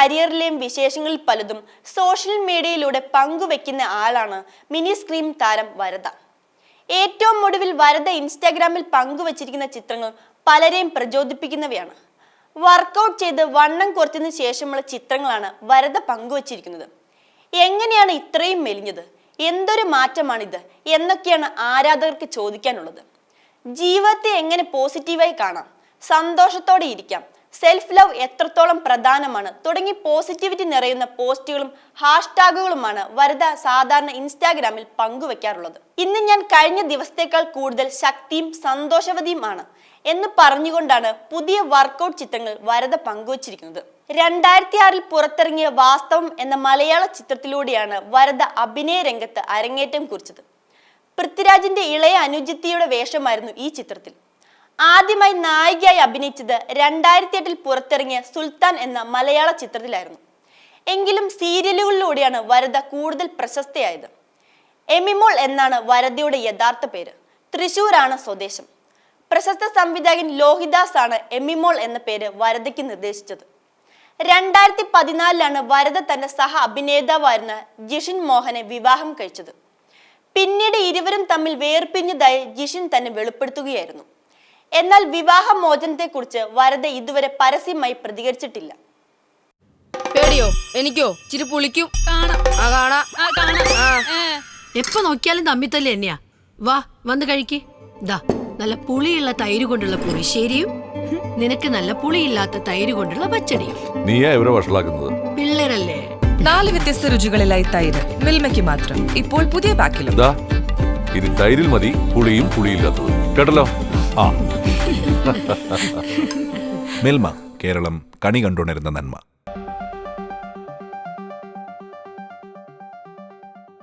കരിയറിലെയും വിശേഷങ്ങളിൽ പലതും സോഷ്യൽ മീഡിയയിലൂടെ പങ്കുവെക്കുന്ന ആളാണ് മിനി സ്ക്രീം താരം വരദ. ഏറ്റവും ഒടുവിൽ വരദ ഇൻസ്റ്റാഗ്രാമിൽ പങ്കുവച്ചിരിക്കുന്ന ചിത്രങ്ങൾ പലരെയും പ്രചോദിപ്പിക്കുന്നവയാണ്. വർക്കൗട്ട് ചെയ്ത് വണ്ണം കുറച്ചതിന് ശേഷമുള്ള ചിത്രങ്ങളാണ് വരദ പങ്കുവച്ചിരിക്കുന്നത്. എങ്ങനെയാണ് ഇത്രയും മെലിഞ്ഞത്? എന്തൊരു മാറ്റമാണിത്? എന്നൊക്കെയാണ് ആരാധകർക്ക് ചോദിക്കാനുള്ളത്. ജീവിതത്തെ എങ്ങനെ പോസിറ്റീവായി കാണാം? സന്തോഷത്തോടെ ഇരിക്കാം. സെൽഫ് ലവ് എത്രത്തോളം പ്രധാനമാണ്? തുടങ്ങി പോസിറ്റിവിറ്റി നിറയുന്ന പോസ്റ്റുകളും ഹാഷ്ടാഗുകളുമാണ് വരദ സാധാരണ ഇൻസ്റ്റാഗ്രാമിൽ പങ്കുവെക്കാറുള്ളത്. ഇന്ന് ഞാൻ കഴിഞ്ഞ ദിവസത്തേക്കാൾ കൂടുതൽ ശക്തിയും സന്തോഷവതിയുമാണ് എന്ന് പറഞ്ഞുകൊണ്ടാണ് പുതിയ വർക്കൗട്ട് ചിത്രങ്ങൾ വരദ പങ്കുവച്ചിരിക്കുന്നത്. രണ്ടായിരത്തി ആറിൽ പുറത്തിറങ്ങിയ വാസ്തവം എന്ന മലയാള ചിത്രത്തിലൂടെയാണ് വരദ അഭിനയ രംഗത്ത് അരങ്ങേറ്റം കുറിച്ചത്. പൃഥ്വിരാജിന്റെ ഇളയ അനുജിത്തിയുടെ വേഷമായിരുന്നു ഈ ചിത്രത്തിൽ. ആദ്യമായി നായികയായി അഭിനയിച്ചത് രണ്ടായിരത്തി എട്ടിൽ പുറത്തിറങ്ങിയ സുൽത്താൻ എന്ന മലയാള ചിത്രത്തിലായിരുന്നു. എങ്കിലും സീരിയലുകളിലൂടെയാണ് വരദ കൂടുതൽ പ്രശസ്തയായത്. എമിമോൾ എന്നാണ് വരദയുടെ യഥാർത്ഥ പേര്. തൃശൂരാണ് സ്വദേശം. പ്രശസ്ത സംവിധായകൻ ലോഹിദാസ് ആണ് എമിമോൾ എന്ന പേര് വരദയ്ക്ക് നിർദ്ദേശിച്ചത്. രണ്ടായിരത്തി പതിനാലിലാണ് വരദ തന്റെ സഹ അഭിനേതാവായിരുന്ന ജിഷിൻ മോഹനെ വിവാഹം കഴിച്ചത്. പിന്നീട് ഇരുവരും തമ്മിൽ വേർപിരിഞ്ഞതായി ജിഷിൻ തന്നെ വെളിപ്പെടുത്തുകയായിരുന്നു. എന്നാൽ വിവാഹ വിവാഹമോചനത്തെക്കുറിച്ച് വരദ ഇതുവരെ പരസ്യമായി പ്രതികരിച്ചിട്ടില്ല. പേടിയോ? എനിക്കോ? ചിരി പുളിക്കും. എപ്പോ നോക്കിയാലും തമ്മിൽ തല്ലേ എന്നെയാ? വാ വന്ന് കഴിക്ക്. ദാ നല്ല പുളിയുള്ള തൈര് കൊണ്ടുള്ള പുളിശ്ശേരിയും നിനക്ക് നല്ല പുളിയില്ലാത്ത തൈര് കൊണ്ടുള്ള പച്ചടിയും. നീയാ ഇവരെ വഷളാക്കുന്നത്? പിള്ളേരല്ലേ? നാല് വ്യത്യസ്ത രുചികളിലായി തൈര് മിൽമയ്ക്ക് മാത്രം. ഇപ്പോൾ പുതിയ പാക്കിലും. ദാ ഇനി തൈരിൽ മതി പുളിയും പുളിയില്ലാത്തത്. കേട്ടല്ലോ? ആ. മിൽമ കേരളം കണി കണ്ടുണരുന്ന നന്മ.